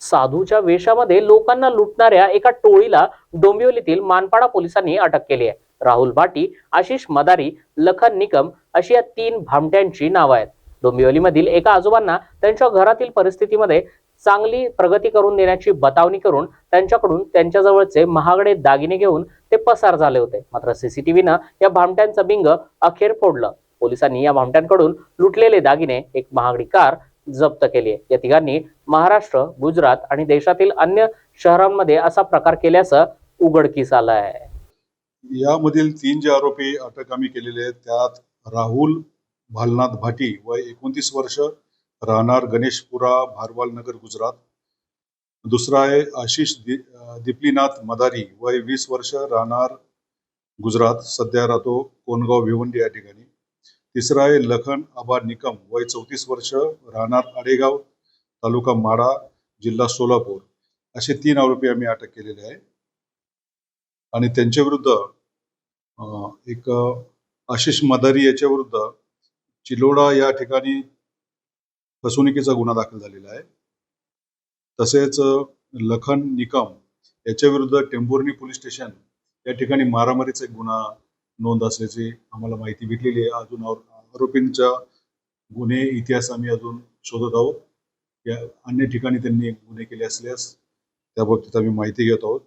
साधूच्या वेशामध्ये लोकांना लुटणाऱ्या एका टोळीला डोंबिवलीतील मानपाडा पोलिसांनी अटक केली आहे. राहुल भाटी आशिष मदारी लखन निकम अशी या तीन भामट्यांची नावं आहेत. डोंबिवलीमधील एका आजोबांना त्यांच्या घरातील परिस्थितीमध्ये चांगली प्रगती करून देण्याची बतावणी करून त्यांच्याकडून त्यांच्याजवळचे महागडे दागिने घेऊन ते पसार झाले होते. मात्र सीसीटीव्हीनं या भामट्यांचं बिंग अखेर फोडलं. पोलिसांनी या भामट्यांकडून लुटलेले दागिने एक महागडी कार जप्त केली आहे. या तिघांनी महाराष्ट्र गुजरात आणि देशातील अन्य शहरांमध्ये असा प्रकार केल्याचं उघडकीस आलं आहे यामधील तीन जे आरोपी अटक आम्ही केलेले आहेत त्यात राहुल भालनाथ भाटी वय एकोणतीस वर्ष राहणार गणेशपुरा भारवाल नगर गुजरात. दुसरा आहे आशिष दि- मदारी वय वीस वर्ष राहणार गुजरात. सध्या राहतो कोनगाव भिवंडी या ठिकाणी. तिसरा आहे लखन आबा निकम वय चौतीस वर्ष राहणार आडेगाव तालुका माडा जिल्हा सोलापूर. असे तीन आरोपी आम्ही अटक केलेले आहे. आणि त्यांच्या विरुद्ध एक आशिष मदारी याच्या विरुद्ध चिलोडा या ठिकाणी फसवणुकीचा गुन्हा दाखल झालेला आहे. तसेच लखन निकम याच्या विरुद्ध टेंभुर्णी पोलीस स्टेशन या ठिकाणी मारामारीचा एक गुन्हा नोंद असल्याची आम्हाला माहिती भेटलेली आहे. अजून आरोपींचा गुन्हे इतिहास आम्ही अजून शोधत आहोत. या अन्य ठिकाणी त्यांनी गुन्हे केले असल्यास त्या बाबतीत आम्ही माहिती घेत आहोत.